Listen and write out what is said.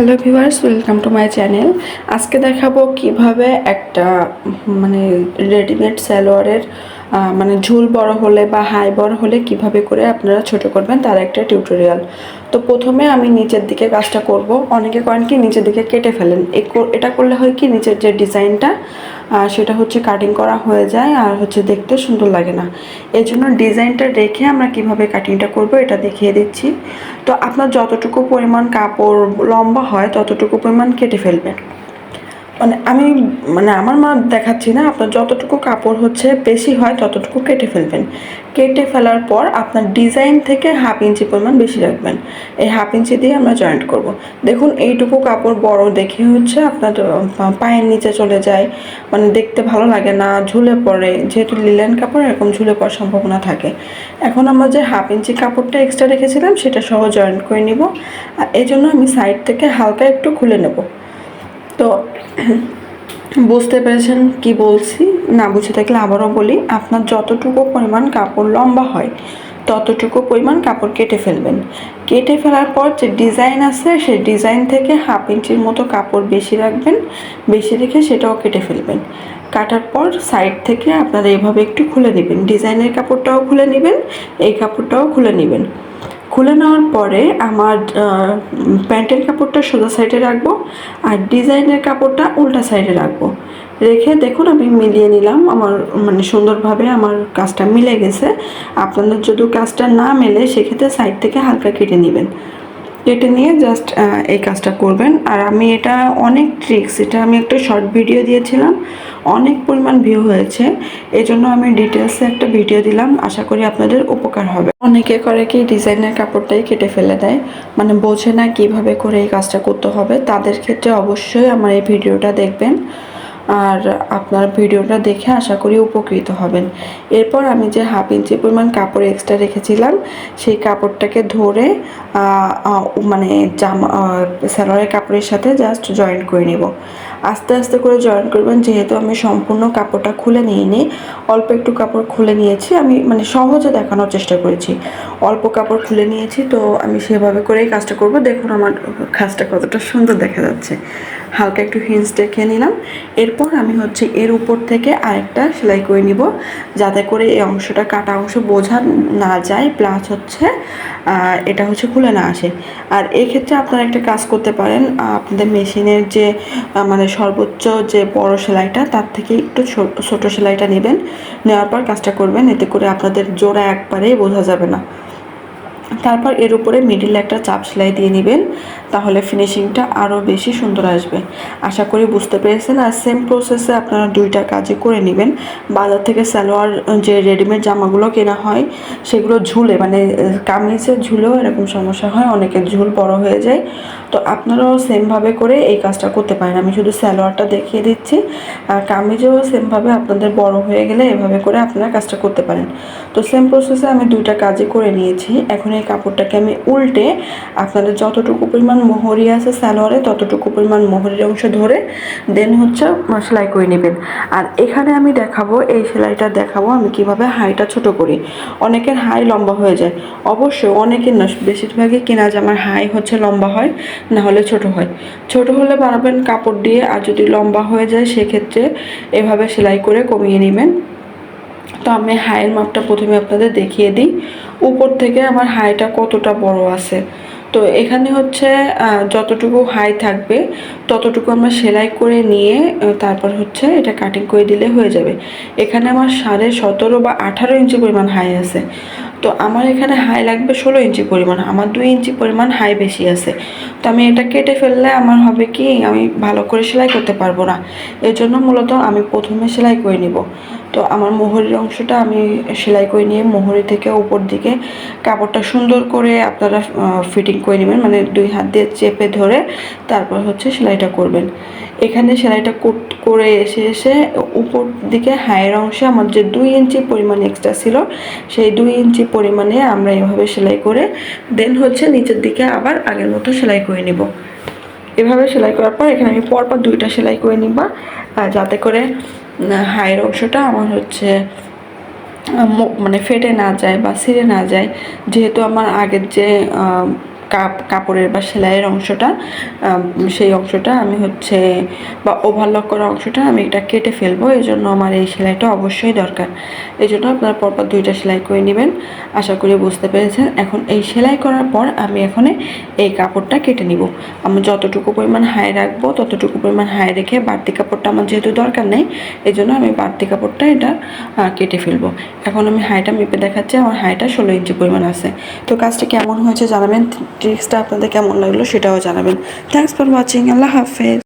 Hello viewers welcome to my channel আজকে দেখাবো কীভাবে একটা মানে রেডিমেড স্যালোয়ারের মানে ঝুল বড় হলে বা হাই বড় হলে কীভাবে করে আপনারা ছোট করবেন তার একটা টিউটোরিয়াল তো প্রথমে আমি নিচের দিকে কাজটা করব। অনেকে করেন কি, নিচের দিকে কেটে ফেলেন। এটা করলে হয় কি, নিচের যে ডিজাইনটা আহ, সেটা হচ্ছে কাটিং করা হয়ে যায় আর হচ্ছে দেখতে সুন্দর লাগে না। এই জন্য ডিজাইনটা রেখে আমরা কীভাবে কাটিংটা করব এটা দেখিয়ে দিচ্ছি। তো আপনার যতটুকু পরিমাণ কাপড় লম্বা হয় ততটুকু পরিমাণ কেটে ফেলবেন। মানে আমি মানে আমার মা দেখাচ্ছি না, আপনার যতটুকু কাপড় হচ্ছে বেশি হয় ততটুকু কেটে ফেলবেন। কেটে ফেলার পর আপনার ডিজাইন থেকে হাফ ইঞ্চি পরিমাণ বেশি রাখবেন। এই হাফ ইঞ্চি দিয়ে আমরা জয়েন্ট করব। দেখুন, এইটুকু কাপড় বড় দেখে হচ্ছে আপনার পায়ের নিচে চলে যায়। মানে দেখতে ভালো লাগে না, ঝুলে পড়ে। যেহেতু লিলেন কাপড়, এরকম ঝুলে পড়ার সম্ভাবনা থাকে। এখন আমরা যে হাফ ইঞ্চি কাপড়টা এক্সট্রা রেখেছিলাম, সেটা সহ জয়েন্ট করে নিব। আর এই জন্য আমি সাইড থেকে হালকা একটু খুলে নেব। তো, বুঝতে পেরেছেন কি বলছি? না বুঝে থাকলে আবারও বলি, আপনার যতটুকু পরিমাণ কাপড় লম্বা হয়, ততটুকু পরিমাণ কাপড় কেটে ফেলবেন। কেটে ফেলার পর যে ডিজাইন আছে, সেই ডিজাইন থেকে হাফ ইঞ্চির মতো কাপড় বেশি রাখবেন, বেশি রেখে সেটাও কেটে ফেলবেন। কাটার পর সাইড থেকে আপনারা এভাবে একটু খুলে নেবেন ডিজাইনের কাপড়টাও খুলে নেবেন, এই কাপড়টাও খুলে নেবেন। খুলে নেওয়ার পরে আমার প্যান্টের কাপড়টা সোজা সাইডে রাখব আর ডিজাইনের কাপড়টা উল্টা সাইডে রাখব। রেখে দেখুন আমি মিলিয়ে নিলাম, আমার মানে সুন্দরভাবে আমার কাজটা মিলে গেছে। আপনাদের যদি কাজটা না মেলে, সেক্ষেত্রে সাইড থেকে হালকা কেটে নেবেন। কেটে নিয়ে জাস্ট এই কাজটা করবেন। আর আমি এটা অনেক ট্রিক্স এটা আমি একটা শর্ট ভিডিও দিয়েছিলাম, অনেক পরিমাণ ভিউ হয়েছে। এই জন্য আমি ডিটেলসে একটা ভিডিও দিলাম, আশা করি আপনাদের উপকার হবে। অনেকে করে কি ডিজাইনের কাপড়টাই কেটে ফেলে দেয় মানে বোঝে না কীভাবে করে এই কাজটা করতে হবে। তাদের ক্ষেত্রে অবশ্যই আমার এই ভিডিওটা দেখবেন। আর আপনার ভিডিওটা দেখে আশা করি উপকৃত হবেন। এরপর আমি যে হাফ ইঞ্চি পরিমাণ কাপড় এক্সট্রা রেখেছিলাম, সেই কাপড়টাকে ধরে মানে জামা স্যালোয়ারের কাপড়ের সাথে জাস্ট জয়েন করে নেব। আস্তে আস্তে করে জয়েন করবেন, যেহেতু আমি সম্পূর্ণ কাপড়টা খুলে নিইনি, অল্প একটু কাপড় খুলে নিয়েছি, আমি মানে সহজে দেখানোর চেষ্টা করেছি। অল্প কাপড় খুলে নিয়েছি, তো আমি সেভাবে করেই কাজটা করব। দেখুন আমার কাজটা কতটা সুন্দর দেখা যাচ্ছে। হালকা একটু হিন্স দেখে নিলাম। এরপর আমি হচ্ছে এর উপর থেকে আরেকটা সেলাই করে নিব, যাতে করে এই অংশটা, কাটা অংশ বোঝা না যায়। প্লাস হচ্ছে এটা হচ্ছে খুলে না আসে। আর এই ক্ষেত্রে আপনারা একটা কাজ করতে পারেন আপনাদের মেশিনের যে মানে সর্বোচ্চ যে বড় সেলাইটা, তার থেকে একটু ছোট সেলাইটা নেবেন। নেওয়ার পর কাজটা করবেন, এতে করে আপনাদের জোড়া একবারেই বোঝা যাবে না। তারপর এর উপরে মিডিলে একটা চাপ সেলাই দিয়ে নেবেন, তাহলে ফিনিশিংটা আরও বেশি সুন্দর আসবে। আশা করি বুঝতে পেরেছেন। আর সেম প্রসেসে আপনারা দুইটা কাজই করে নেবেন। বাজার থেকে সালোয়ার যে রেডিমেড জামাগুলো কেনা হয়, সেগুলো ঝুলে মানে কামিজের ঝুলেও এরকম সমস্যা হয়। অনেকের ঝুল বড় হয়ে যায়। তো আপনারাও সেমভাবে করে এই কাজটা করতে পারেন। আমি শুধু সালোয়ারটা দেখিয়ে দিচ্ছি। আর কামিজেও সেমভাবে আপনাদের বড় হয়ে গেলে এভাবে করে আপনারা কাজটা করতে পারেন। তো সেম প্রসেসে আমি দুইটা কাজই করে নিয়েছি। এখন এই কাপড়টাকে আমি উল্টে আপনাদের যতটুকু পরিমাণ মোহরি আছে সালোয়ারে, ততটুকু পরিমাণ মোহরির অংশ ধরে দেন হচ্ছে সেলাই করে নেবেন। আর এখানে আমি দেখাবো, এই সেলাইটা দেখাবো আমি কীভাবে হাইটা ছোট করি। অনেকের হাই লম্বা হয়ে যায়। অবশ্যই অনেকের না বেশিরভাগই কেনা জামার হাই হচ্ছে লম্বা হয়। না হলে ছোট হয়। ছোট হলে বাড়াবেন কাপড় দিয়ে আর যদি লম্বা হয়ে যায় সেক্ষেত্রে এভাবে সেলাই করে কমিয়ে নেবেন। তো আমি হাইয়ের মাপটা প্রথমে আপনাদের দেখিয়ে দিই। উপর থেকে আমার হাইটা কতটা বড় আছে। তো এখানে হচ্ছে যতটুকু হাই থাকবে ততটুকু আমরা সেলাই করে নিয়ে তারপর হচ্ছে এটা কাটিং করে দিলে হয়ে যাবে। এখানে আমার সাড়ে সতেরো বা আঠারো ইঞ্চি পরিমাণ হাই আছে। তো আমার এখানে হাই লাগবে ষোলো ইঞ্চি পরিমাণ, আমার দুই ইঞ্চি পরিমাণ হাই বেশি আছে। তো আমি এটা কেটে ফেললে আমার হবে কি, আমি ভালো করে সেলাই করতে পারব না। এর জন্য মূলত আমি প্রথমে সেলাই করে নিব। তো আমার মোহরির অংশটা আমি সেলাই করে নিয়ে মোহরি থেকে উপর দিকে কাপড়টা সুন্দর করে আপনারা ফিটিং করে নেবেন মানে দুই হাত দিয়ে চেপে ধরে তারপর হচ্ছে সেলাইটা করবেন। এখানে সেলাইটা করে এসে এসে উপর দিকে হায়ের অংশে আমার যে দুই ইঞ্চি পরিমাণ এক্সট্রা ছিল, সেই দুই ইঞ্চি পরিমাণে আমরা এভাবে সেলাই করে দেন হচ্ছে নিচের দিকে আবার আগের মতো সেলাই করে নিব। এভাবে সেলাই করার পর এখানে আমি পরপর দুইটা সেলাই করে নিবা যাতে করে হায়ের অংশটা আমার হচ্ছে মানে ফেটে না যায় বা ছিঁড়ে না যায়। যেহেতু আমার আগের যে কাপ, কাপড়ের বা সেলাইয়ের অংশটা সেই অংশটা আমি হচ্ছে, বা ওভারলক করা অংশটা আমি এটা কেটে ফেলব। এই জন্য আমার এই সেলাইটা অবশ্যই দরকার। এই জন্য আপনারা পরপর দুইটা সেলাই করে নেবেন। আশা করি বুঝতে পেরেছেন। এখন এই সেলাই করার পর আমি এখন এই কাপড়টা কেটে নিব। আমি যতটুকু পরিমাণ হাই রাখব, ততটুকু পরিমাণ হাই রেখে বাড়তি কাপড়টা আমার যেহেতু দরকার নেই, এই জন্য আমি বাড়তি কাপড়টা এটা কেটে ফেলব। এখন আমি হাইটা মেপে দেখাচ্ছি। আমার হাইটা ষোলো ইঞ্চি পরিমাণ আছে। তো কাজটা কেমন হয়েছে জানাবেন? ট্রিক্সটা আপনাদের কেমন লাগল সেটাও জানাবেন। থ্যাংকস ফর ওয়াচিং আল্লাহ হাফেজ।